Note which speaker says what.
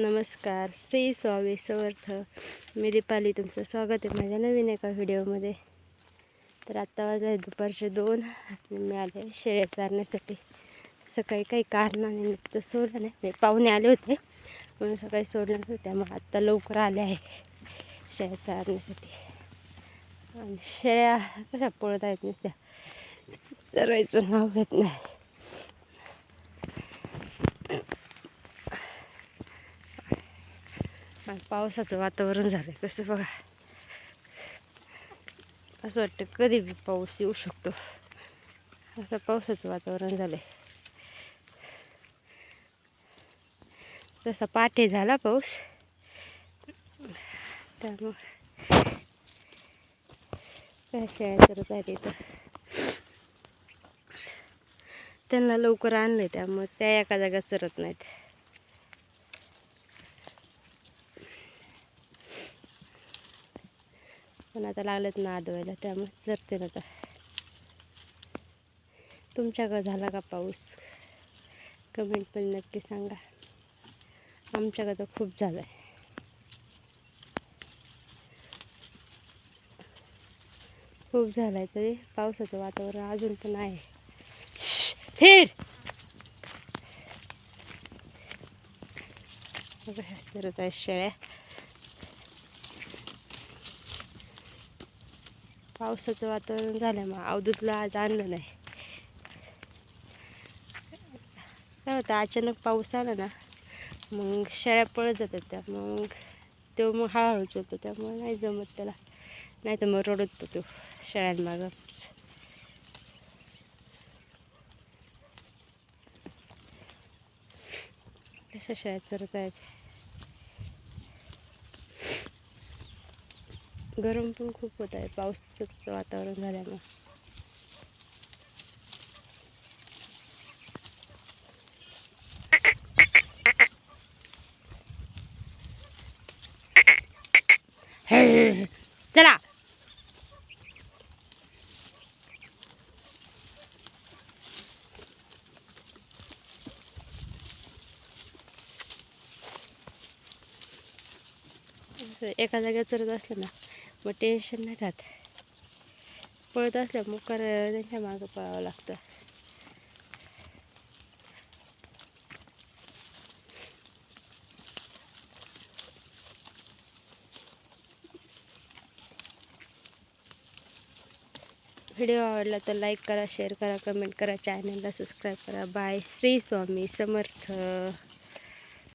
Speaker 1: नमस्कार श्री स्वामी समर्थ. मी दीपाली तुमचं स्वागत आहे माझ्या नवीन एका व्हिडिओमध्ये. तर आत्ता वाजले दुपारचे दोन मी आले शेळ्या चारण्यासाठी. सकाळी काही कारणानिमित्त सोडलं नाही म्हणजे पाहुणे आले होते. म्हणून सकाळी सोडलं होत्या मग आत्ता लवकर आले आहे शेळ्या चारण्यासाठी. आणि शेळ्या कशा पळत आहेत नुसत्या? चरवायचं नाव घेत नाही. पावसाचं वातावरण झालं कसं बघा. असं वाटतं कधी बी पाऊस येऊ शकतो. असं पावसाचं वातावरण झालं आहे तसा पाठे झाला पाऊस. त्यामुळं काय शेळ्या करत आहे तिथं त्यांना लवकर आणलं त्यामुळे त्या एका जागा चरत नाहीत. पण आता लागलेत ना आदवायला त्यामुळे चरते ना आता. तुमच्याकडं झाला का पाऊस? कमेंट पण नक्की सांगा. आमच्याकडं तर खूप झाला आहे खूप झाला आहे तरी पावसाचं वातावरण अजून पण आहे. थेर बघा, चरत आहे शेळ्या. पावसाचं वातावरण झालं मग अवधूतला आज आणलं नाही. काय होतं अचानक पाऊस आला ना मग शेळ्या पळत जातात त्या मग तो मग हळूहळूच होतो त्यामुळे नाही जमत त्याला. नाही तर मग रडत तो शेळ्यांमागं कशा शेळ्या चरत आहेत? गरम पण खूप होत आहे. पावसाचं वातावरण झाल्यामुळे. चला. असं एका जागेवर चरत असलं ना. मग टेन्शन नाही राहत. पळत असल्या मुकार त्यांच्या मागं पळावं लागतं. व्हिडिओ आवडला तर लाईक करा शेअर करा कमेंट करा चॅनलला सबस्क्राईब करा. बाय श्री स्वामी समर्थ.